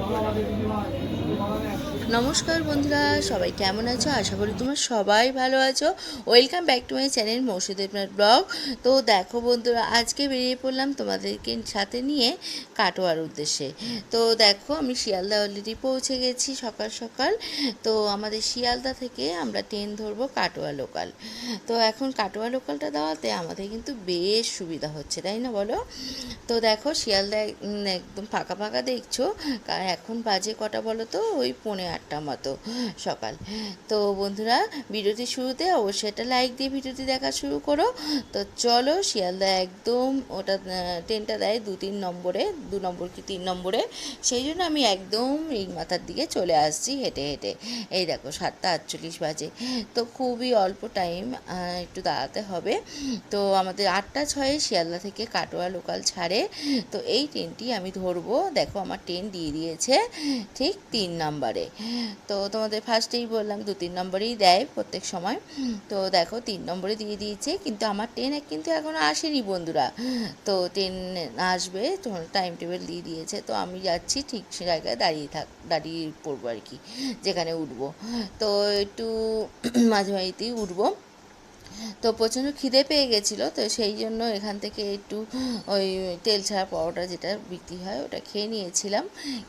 বাংলা বাজে দিদিমা বাংলা নমস্কার বন্ধুরা, সবাই কেমন আছো? আশা করি তোমরা সবাই ভালো আছো। Welcome back to my channel Mousudebnath blog. তো দেখো বন্ধুরা, আজকে বেরিয়ে পড়লাম তোমাদেরকে সাথে নিয়ে কাটোয়ার উদ্দেশ্যে। তো দেখো, আমি শিয়ালদা অলরেডি পৌঁছে গেছি সকাল সকাল। তো আমাদের শিয়ালদা থেকে আমরা ট্রেন ধরবো কাটোয়া লোকাল তো এখন কাটোয়া লোকালটা দেওয়াতে আমাদের কিন্তু বেশ সুবিধা হচ্ছে, তাই না বলো? তো দেখো শিয়ালদা একদম ফাঁকা ফাঁকা দেখছ। এখন বাজে কটা বলো তো? ওই পৌনে আটটা মতো সকাল। তো বন্ধুরা, ভিডিওটি শুরুতে অবশ্যই একটা লাইক দিয়ে ভিডিওটি দেখা শুরু করো। তো চলো শিয়ালদা একদম ওটা ট্রেনটা দেয় দু তিন নম্বরে, দু নম্বর কি তিন নম্বরে। সেই জন্য আমি একদম রিং মাথার দিকে চলে আসছি হেঁটে হেঁটে। এই দেখো, সাতটা আটচল্লিশ বাজে। তো খুবই অল্প টাইম একটু দাঁড়াতে হবে। তো আমাদের আটটা ছয়ে শিয়ালদা থেকে কাটোয়া লোকাল ছাড়ে। তো এই ট্রেনটি আমি ধরবো। দেখো, আমার ট্রেন দিয়ে দিয়েছে ঠিক তিন নম্বরে। তো তোমাদের ফার্স্টেই বললাম দু তিন নম্বরেই দেয় প্রত্যেক সময়। তো দেখো তিন নম্বরে দিয়ে দিয়েছে কিন্তু আমার ট্রেন কিন্তু এখনও আসেনি বন্ধুরা। তো ট্রেন আসবে তোমার টাইম টেবিল দিয়ে দিয়েছে তো আমি যাচ্ছি ঠিক সে জায়গায় দাঁড়িয়ে থাক দাঁড়িয়ে পড়ব আর কি যেখানে উঠবো। তো একটু মাঝে মাঝেতেই উঠবো। তো প্রচণ্ড খিদে পেয়ে গেছিল, তো সেই জন্য এখান থেকে একটু ওই তেল ছাড়া পাউডার যেটা বিক্রি হয় ওটা খেয়ে নিয়েছিলাম,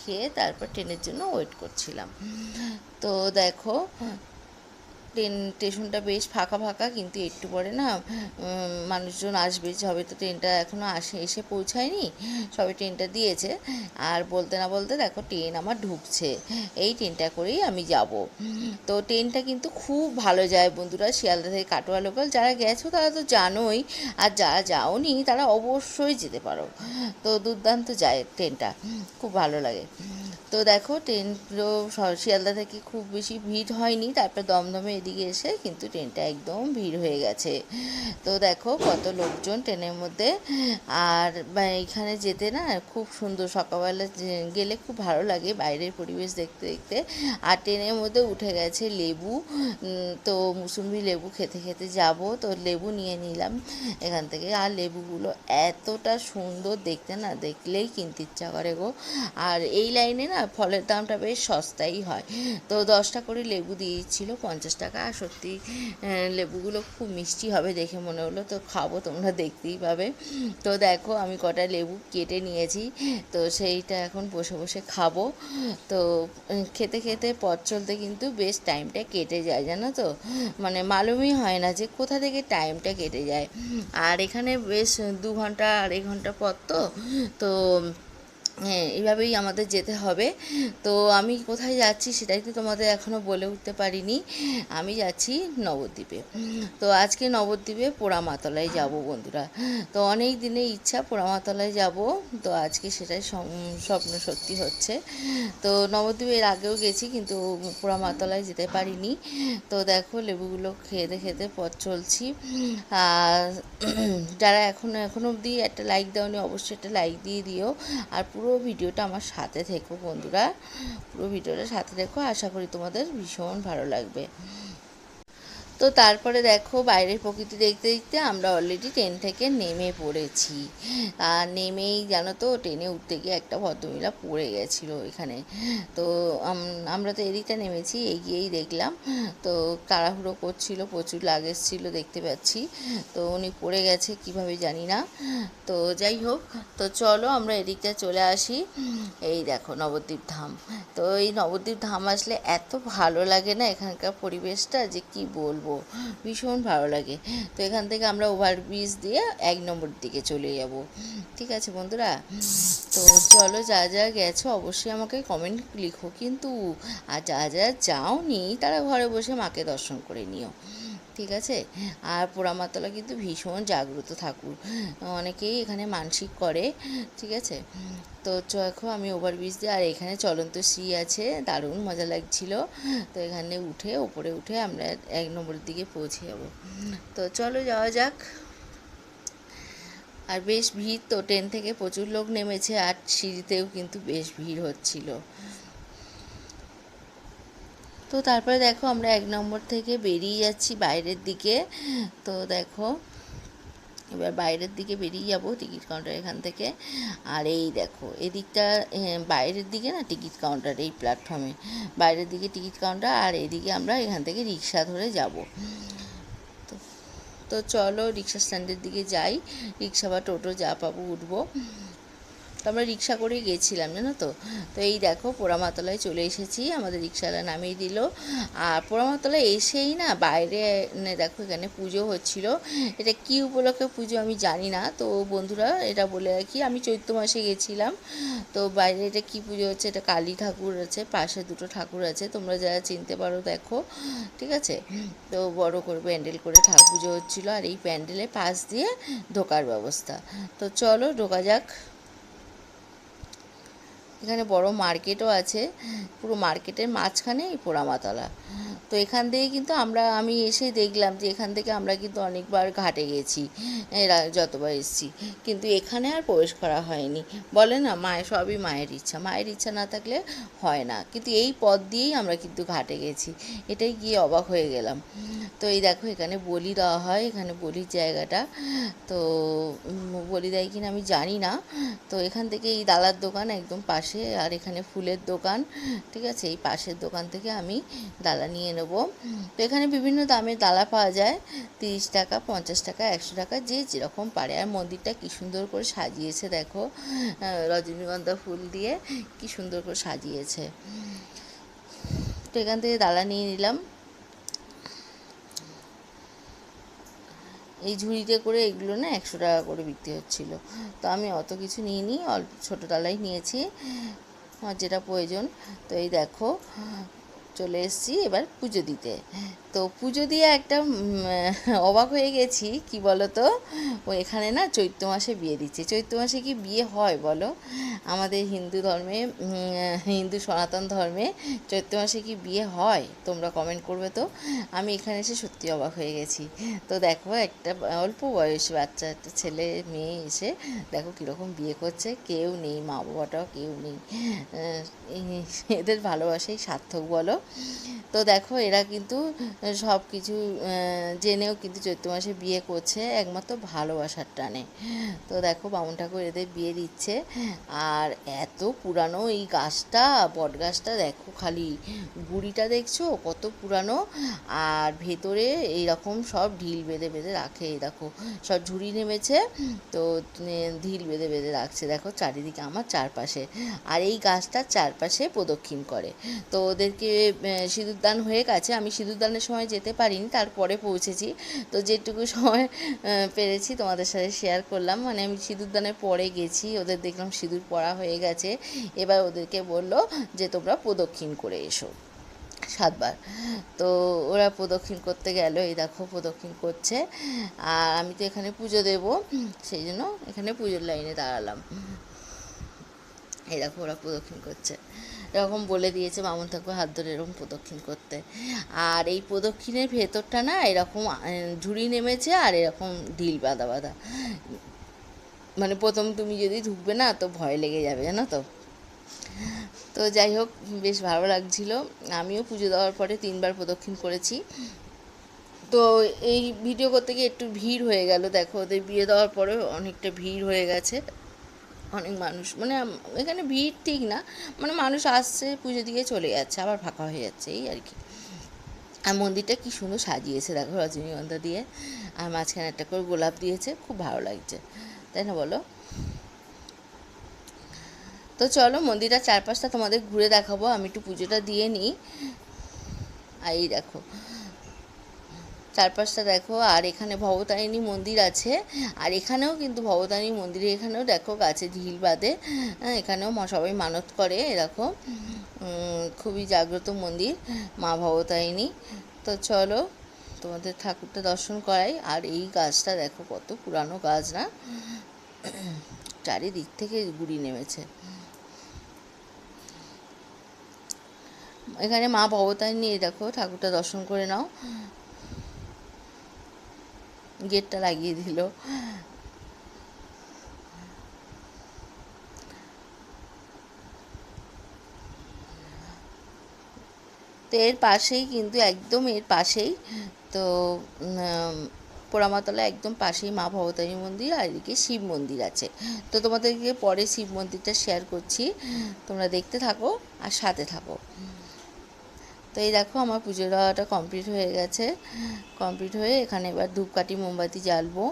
খেয়ে তারপর ট্রেনের জন্য ওয়েট করছিলাম। তো দেখো ট্রেন, স্টেশনটা বেশ ফাঁকা ফাঁকা, কিন্তু একটু পরে না মানুষজন আসবে সবে তো ট্রেনটা এখনও আসে, এসে পৌঁছায়নি, সবে ট্রেনটা দিয়েছে। আর বলতে না বলতে দেখো ট্রেন আমার ঢুকছে, এই ট্রেনটা করেই আমি যাব। তো ট্রেনটা কিন্তু খুব ভালো যায় বন্ধুরা, শিয়ালদা থেকে কাটোয়া লোকাল যারা গেছো তারা তো জানোই, আর যারা যাওনি তারা অবশ্যই যেতে পারো। তো দুর্দান্ত যায় ট্রেনটা, খুব ভালো লাগে। তো দেখো ট্রেন তো শিয়ালদা থেকে খুব বেশি ভিড় হয়নি, তারপর দমদমে এদিকে এসে কিন্তু ট্রেনটা একদম ভিড় হয়ে গেছে। তো দেখো কত লোকজন ট্রেনের মধ্যে। আর এখানে যেতে না খুব সুন্দর, সকালবেলা গেলে খুব ভালো লাগে বাইরের পরিবেশ দেখতে দেখতে। আর ট্রেনের মধ্যে উঠে গেছে লেবু। তো মুসুম্বি লেবু খেতে খেতে যাব, তো লেবু নিয়ে নিলাম এখান থেকে। আর লেবুগুলো এতটা সুন্দর দেখতে না, দেখলেই কিনতে ইচ্ছা করে গো। আর এই লাইনে না ফলের দামটা বেশ সস্তাই হয়। তো দশটা করে লেবু দিয়েছিল, পঞ্চাশ টাকা। আর সত্যি লেবুগুলো খুব মিষ্টি হবে দেখে মনে হলো। তো খাব, তোমরা দেখতেই পাবে। তো দেখো, আমি কটা লেবু কেটে নিয়েছি। তো সেইটা এখন বসে বসে খাব। তো খেতে খেতে পথ চলতে কিন্তু বেশ টাইমটা কেটে যায়, জানো তো? মানে মালুমই হয় না যে কোথা থেকে টাইমটা কেটে যায়। আর এখানে বেশ দু ঘণ্টা, আড়াই ঘণ্টা পর তো? তো হ্যাঁ এইভাবেই আমাদের যেতে হবে। তো আমি কোথায় যাচ্ছি সেটাই তো তোমাদের এখনও বলে উঠতে পারিনি। আমি যাচ্ছি নবদ্বীপে। তো আজকে নবদ্বীপে পোড়ামাতলায় যাব বন্ধুরা। তো অনেক দিনের ইচ্ছা পোড়ামাতলায় যাব। তো আজকে সেটাই স্বপ্ন সত্যি হচ্ছে। তো নবদ্বীপে এর আগেও গেছি কিন্তু পোড়ামাতলায় যেতে পারিনি। তো দেখো লেবুগুলো খেতে খেতে পথ চলছি। আর যারা এখনও এখনও অবধি একটা লাইক দাওনি, অবশ্যই একটা লাইক দিয়ে দিও। আর পুরো ভিডিওটা আমার সাথে থেকো বন্ধুরা। পুরো ভিডিওটা সাথে দেখো আশা করি তোমাদের ভীষণ ভালো লাগবে। তো তারপরে দেখো বাইরের প্রকৃতি দেখতে দেখতে আমরা অলরেডি ট্রেন থেকে নেমে পড়েছি। আর নেমেই জানো তো ট্রেনে উঠতে গিয়ে একটা ভদ্রমহিলা পড়ে গেছিল এখানে তো আমরা তো এদিকটা নেমেছি, এগিয়েই দেখলাম। তো তাড়াহুড়ো করছিল, প্রচুর লাগেজ ছিল দেখতে পাচ্ছি। তো উনি পড়ে গেছে, কীভাবে জানি না। তো যাই হোক, তো চলো আমরা এদিকটা চলে আসি। এই দেখো নবদ্বীপ ধাম। তো এই নবদ্বীপ ধাম আসলে এত ভালো লাগে না এখানকার পরিবেশটা যে কি বলব? ভীষণ ভালো লাগে। তো এখান থেকে আমরা ওভারব্রিজ দিয়ে এক নম্বর দিকে চলে যাব। ঠিক আছে বন্ধুরা? তো চলো যা যা গেছো অবশ্যই আমাকে কমেন্ট লিখো। কিন্তু আর যা যা যাওনি তারা ঘরে বসে মাকে দর্শন করে নিও। ঠিক আছে? আর পোড়ামাতলা কিন্তু ভীষণ জাগ্রত ঠাকুর। অনেকেই এখানে মানসিক করে, ঠিক আছে? তো দেখো আমি ওভারব্রিজ দিয়ে, আর এখানে চলন্ত সি আছে, দারুণ মজা লাগছিল। তো এখানে উঠে, ওপরে উঠে আমরা এক নম্বরের দিকে পৌঁছে যাব। তো চলো যাওয়া যাক। আর বেশ ভিড় তো ট্রেন থেকে প্রচুর লোক নেমেছে, আর সিঁড়িতেও কিন্তু বেশ ভিড় হচ্ছিল। তো তারপরে দেখো আমরা এক নম্বর থেকে বেরিয়ে যাচ্ছি বাইরের দিকে। তো দেখো, এবার বাইরের দিকে বেরিয়ে যাব টিকিট কাউন্টার এখান থেকে। আর এই দেখো, এদিকটা বাইরের দিকে না টিকিট কাউন্টার এই প্ল্যাটফর্মে বাইরের দিকে টিকিট কাউন্টার আর এদিকে আমরা এখান থেকে রিক্সা ধরে যাব। তো তো চলো রিক্সা স্ট্যান্ডের দিকে যাই। রিক্সা বা টোটো যা পাবো উঠবো। তো আমরা রিক্সা করে গেছিলাম, জানো তো? তো এই দেখো পোড়ামাতলায় চলে এসেছি, আমাদের রিক্সাওয়ালা নামিয়ে দিল। আর পোড়ামাতলায় এসেই না বাইরে নে দেখো এখানে পুজো হচ্ছিল। এটা কি উপলক্ষে পুজো আমি জানি না। তো বন্ধুরা, এটা বলে রাখি, আমি চৈত্র মাসে গেছিলাম। তো বাইরে এটা কি পুজো হচ্ছে? এটা কালী ঠাকুর আছে, পাশে দুটো ঠাকুর আছে, তোমরা যারা চিনতে পারো দেখো, ঠিক আছে? তো বড় করে প্যান্ডেল করে ঠাকুর পুজো হচ্ছিল, আর এই প্যান্ডেলের পাশ দিয়ে ঢোকার ব্যবস্থা। তো চলো, ঢোকা যাক। এখানে বড় মার্কেটও আছে। পুরো মার্কেটের মাঝখানে এই পোড়ামাতলা। তো এখান থেকে কিন্তু আমরা, আমি এসে দেখলাম যে এখান থেকে আমরা কিন্তু অনেকবার ঘাটে গেছি যতবার এসেছি। কিন্তু এখানে আর প্রবেশ করা হয়নি। বলে না, মায়ের, সবই মায়ের ইচ্ছা। মায়ের ইচ্ছা না থাকলে হয় না। কিন্তু এই পথ দিয়েই আমরা কিন্তু ঘাটে গেছি। এটাই গিয়ে অবাক হয়ে গেলাম। তো এই দেখো, এখানে বলি দেওয়া হয়, এখানে বলির জায়গাটা। তো বলি দেয় কিনা আমি জানি না। তো এখান থেকে এই দালার দোকান একদম পাশে, আর এখানে ফুলের দোকান, ঠিক আছে? এই পাশের দোকান থেকে আমি ডালা নিয়ে নেব। তো এখানে বিভিন্ন দামের ডালা পাওয়া যায়। তিরিশ টাকা পঞ্চাশ টাকা একশো টাকা যে যেরকম পারে। আর মন্দিরটা কি সুন্দর করে সাজিয়েছে দেখো। রজনীগন্ধা ফুল দিয়ে কি সুন্দর করে সাজিয়েছে। তো এখান থেকে ডালা নিয়ে নিলাম। এই ঝুড়িতে করে এগুলো না একশো টাকা করে বিক্রি হচ্ছিল। তো আমি অত কিছু নিইনি অল্প ছোটো ডালাই নিয়েছি। আমার যেটা প্রয়োজন। তো এই দেখো চলে এসেছি এবার পুজো দিতে। তো পুজো দিয়ে একটা অবাক হয়ে গেছি, কি বলো তো ও এখানে না চৈত্র মাসে বিয়ে দিচ্ছে। চৈত্র মাসে কি বিয়ে হয় বলো? আমাদের হিন্দু ধর্মে হিন্দু সনাতন ধর্মে চৈত্র মাসে কি বিয়ে হয়? তোমরা কমেন্ট করবে তো। আমি এখানে এসে সত্যি অবাক হয়ে গেছি। তো দেখো, একটা অল্প বয়স বাচ্চা, একটা ছেলে, মেয়ে এসে দেখো কীরকম বিয়ে করছে। কেউ নেই মা বাবাটাও কেউ নেই। এদের ভালোবাসাই সার্থক বলো। Yeah. তো দেখো এরা কিন্তু সব কিছু জেনেও কিন্তু চৈত্র মাসে বিয়ে করছে একমাত্র ভালোবাসার টানে। তো দেখো বামুন ঠাকুর এদের বিয়ে দিচ্ছে। আর এত পুরানো এই গাছটা বট গাছটা দেখো খালি গুড়িটা দেখছ কত পুরানো। আর ভেতরে এইরকম সব ঢিল বেঁধে বেঁধে রাখে এই দেখো সব ঝুড়ি নেমেছে তো ঢিল বেঁধে বেঁধে রাখছে দেখো চারিদিকে আমার চারপাশে। আর এই গাছটার চারপাশে প্রদক্ষিণ করে। তো ওদেরকে আহ, সিঁদুরদান হয়ে গেছে, আমি সিঁদুরদানের সময় যেতে পারিনি, তারপরে পৌঁছেছি। তো যেটুকু সময় পেরেছি তোমাদের সাথে শেয়ার করলাম। মানে আমি সিঁদুরদানের পরে গেছি, ওদের দেখলাম সিঁদুর পরা হয়ে গেছে। এবার ওদেরকে বলল যে, তোমরা প্রদক্ষিণ করে এসো। সাতবার। তো ওরা প্রদক্ষিণ করতে গেল, এই দেখো প্রদক্ষিণ করছে। আর আমি তো এখানে পুজো দেব, সেই জন্য এখানে পুজোর লাইনে দাঁড়ালাম। এই দেখো ওরা প্রদক্ষিণ করছে। এরকম বলে দিয়েছে মামুন ঠাকুর হাত ধরে এরকম প্রদক্ষিণ করতে। আর এই প্রদক্ষিণের ভেতরটা না এরকম ঝুড়ি নেমেছে আর এরকম ঢিল বাঁধা বাঁধা। মানে প্রথম তুমি যদি ঢুকবে না তো ভয় লেগে যাবে, জানো তো? তো যাই হোক, বেশ ভালো লাগছিল। আমিও পুজো দেওয়ার পরে তিনবার প্রদক্ষিণ করেছি। তো এই ভিডিও করতে গিয়ে একটু ভিড় হয়ে গেল। দেখো, ওদের বিয়ে দেওয়ার পরে অনেকটা ভিড় হয়ে গেছে। অনেক মানুষ মানে এখানে ভিড় ঠিক না মানে মানুষ আসছে, পুজো দিয়ে চলে যাচ্ছে, আবার ফাঁকা হয়ে যাচ্ছে, এই আর কি। আর মন্দিরটা কি সুন্দর সাজিয়েছে, দেখো রজনীগন্ধা দিয়ে, আর মাঝখানে একটা করে গোলাপ দিয়েছে, খুব ভালো লাগছে। তাই না বলো? তো চলো মন্দিরটার চারপাশটা তোমাদের ঘুরে দেখাবো, আমি একটু পুজোটা দিয়ে নিই। আর এই দেখো চারপাশটা দেখো আর এখানে ভবতারিণী মন্দির আছে। আর এখানেও কিন্তু ভবতারিণী মন্দিরে এখানেও দেখো গাছে ঢিল বাঁধে। হ্যাঁ, এখানেও সবাই মানত করে এরকম। খুবই জাগ্রত মন্দির মা ভবতারিণী। তো চলো তোমাদের ঠাকুরটা দর্শন করাই। আর এই গাছটা দেখো কত পুরানো গাছ না? চারিদিক থেকে গুড়ি নেমেছে। এখানে মা ভবতারিণী দেখো ঠাকুরটা দর্শন করে নাও। গেটটা লাগিয়ে দিল। তো এর পাশেই কিন্তু একদম এর পাশেই তো পোড়ামাতলা একদম পাশেই মা ভবতারী মন্দির আর এদিকে শিব মন্দির আছে। তো তোমাদেরকে পরে শিব মন্দিরটা শেয়ার করছি। তোমরা দেখতে থাকো আর সাথে থাকো। তো এই দেখো আমার পুজো দেওয়াটা কমপ্লিট হয়ে গেছে। কমপ্লিট হয়ে এখানে এবার ধূপকাঠি, মোমবাতি জ্বালবো।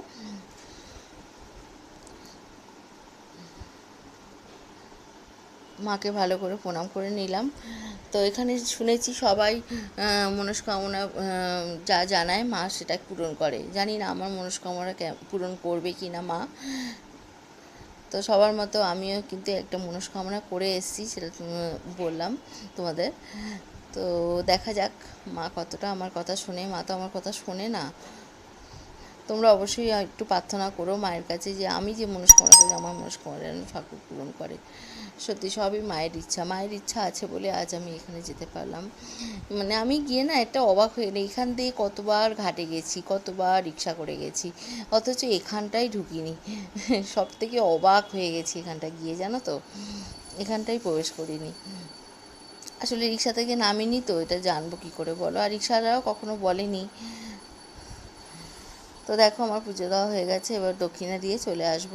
মাকে ভালো করে প্রণাম করে নিলাম। তো এখানে শুনেছি সবাই মনস্কামনা যা জানায় মা সেটা পূরণ করে। জানি না আমার মনস্কামনা পূরণ করবে কি না মা। তো সবার মতো আমিও কিন্তু একটা মনস্কামনা করে এসেছি, সেটা বললাম তোমাদের। তো দেখা যাক, মা কতটা আমার কথা শোনে, মা তো আমার কথা শোনে না। তোমরা অবশ্যই একটু প্রার্থনা করো মায়ের কাছে যে আমি যে মনস্কামনা করি, আমার মনস্কামনা যেন ঠাকুর পূরণ করে। সত্যি সবই মায়ের ইচ্ছা মায়ের ইচ্ছা আছে বলে আজ আমি এখানে যেতে পারলাম। মানে আমি গিয়ে না একটা অবাক হয়ে গেলাম, এখান দিয়ে কতবার ঘাটে গেছি, কতবার রিক্সা করে গেছি, অথচ এখানটাই ঢুকিনি। সব থেকে অবাক হয়ে গেছি এখানটা গিয়ে, জানো তো? এখানটাই প্রবেশ করিনি। আসলে রিক্সা থেকে নামিনি তো, এটা জানব কি করে বলো। আর রিক্সাওয়ালাও কখনো বলেনি। তো দেখো আমার পুজো দেওয়া হয়ে গেছে, এবার দক্ষিণা দিয়ে চলে আসব।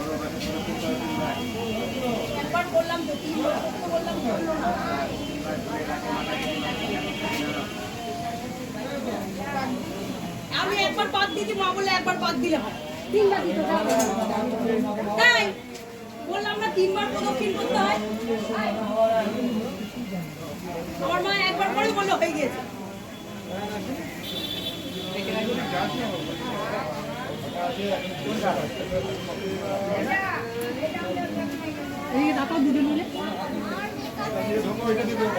উঠে যায় হ্যাঁ আমি একবার বাদ দিয়েছি, মা বলে একবার বাদ দিলে হয় তিনবার দিতে তাই বললাম না, তিনবার প্রদক্ষিণ করতে হয়। আমার মা একবার করে বলল, হয়ে গেছে এই দাদা দুটো মিলে আজকে মন্দির দর্শন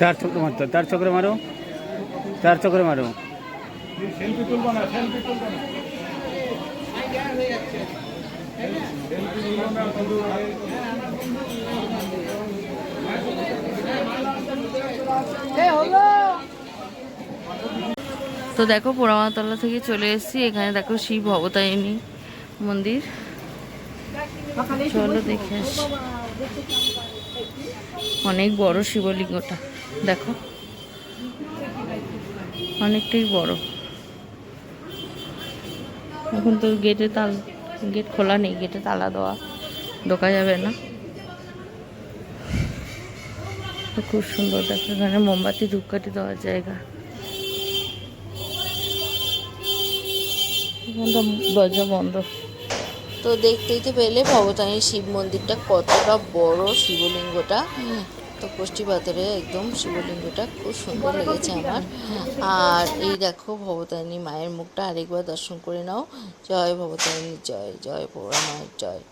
চার চক্র মারতো চার চক্রে মারো চার চক্রে মারো। সেলফি তুলবো না, সেলফি তুলবো না। তো দেখো, পোড়ামাতলা থেকে চলে এসেছি। এখানে দেখো শিব ভবতারিণী মন্দির। চলো দেখে আসি। অনেক বড় শিবলিঙ্গটা, দেখো। অনেকটাই বড়। এখন তো গেটে তাল গেট খোলা নেই গেটে তালা দেওয়া ঢোকা যাবে না। খুব সুন্দর দেখো এখানে মোমবাতি ধূপকাঠি দেওয়ার জায়গা। এখানটা দরজা বন্ধ। তো দেখতেই তো পেলে ভবতারিণী শিব মন্দিরটা কতটা বড় শিবলিঙ্গটা। তো পাথরে একদম শিবলিঙ্গটা খুব সুন্দর লেগেছে আমার। আর এই দেখো ভবতারিণী মায়ের মুখটা আরেকবার দর্শন করে নাও। জয় ভবতারিণী, জয় জয় মায়ের জয়।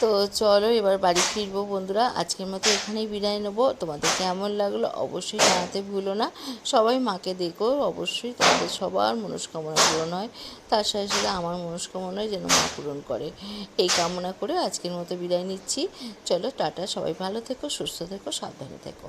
তো চলো এবার বাড়ি ফিরবো বন্ধুরা। আজকের মতো এখানেই বিদায় নেব। তোমাদের কেমন লাগল অবশ্যই জানাতে ভুলো না। সবাই মাকে দেখো, অবশ্যই তোমাদের সবার মনস্কামনা পূরণ হয়। তার সাথে সাথে আমার মনস্কামনায় যেন মা পূরণ করে। এই কামনা করে আজকের মতো বিদায় নিচ্ছি। চলো টাটা, সবাই ভালো থেকো, সুস্থ থেকো সাবধানে থেকো।